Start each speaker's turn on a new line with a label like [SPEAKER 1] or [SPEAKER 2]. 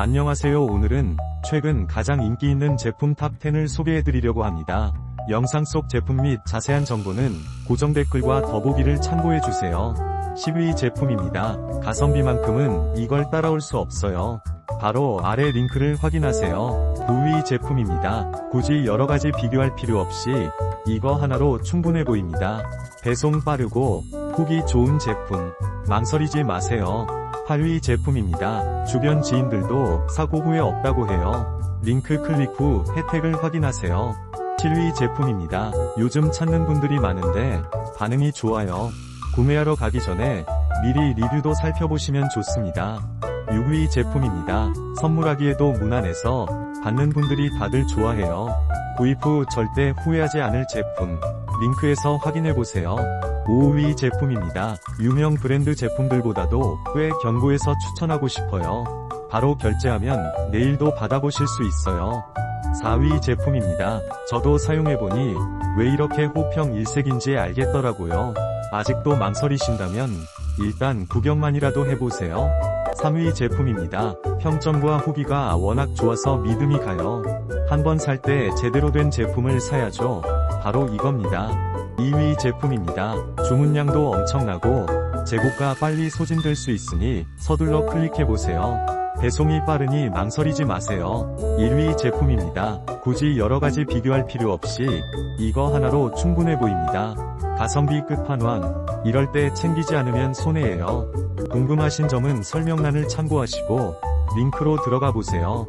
[SPEAKER 1] 안녕하세요 오늘은 최근 가장 인기 있는 제품 탑10을 소개해드리려고 합니다. 영상 속 제품 및 자세한 정보는 고정 댓글과 더보기를 참고해주세요. 10위 제품입니다. 가성비만큼은 이걸 따라올 수 없어요. 바로 아래 링크를 확인하세요. 9위 제품입니다. 굳이 여러가지 비교할 필요 없이 이거 하나로 충분해 보입니다. 배송 빠르고 후기 좋은 제품 망설이지 마세요. 8위 제품입니다. 주변 지인들도 사고 후에 없다고 해요. 링크 클릭 후 혜택을 확인하세요. 7위 제품입니다. 요즘 찾는 분들이 많은데 반응이 좋아요. 구매하러 가기 전에 미리 리뷰도 살펴보시면 좋습니다. 6위 제품입니다. 선물하기에도 무난해서 받는 분들이 다들 좋아해요. 구입 후 절대 후회하지 않을 제품. 링크에서 확인해보세요. 5위 제품입니다. 유명 브랜드 제품들보다도 꽤 견고해서 추천하고 싶어요. 바로 결제하면 내일도 받아보실 수 있어요. 4위 제품입니다. 저도 사용해보니 왜 이렇게 호평 일색인지 알겠더라고요. 아직도 망설이신다면 일단 구경만이라도 해보세요. 3위 제품입니다. 평점과 후기가 워낙 좋아서 믿음이 가요. 한번 살 때 제대로 된 제품을 사야죠. 바로 이겁니다. 2위 제품입니다. 주문량도 엄청나고 재고가 빨리 소진될 수 있으니 서둘러 클릭해보세요. 배송이 빠르니 망설이지 마세요. 1위 제품입니다. 굳이 여러가지 비교할 필요 없이 이거 하나로 충분해 보입니다. 가성비 끝판왕. 이럴 때 챙기지 않으면 손해예요. 궁금하신 점은 설명란을 참고하시고 링크로 들어가 보세요.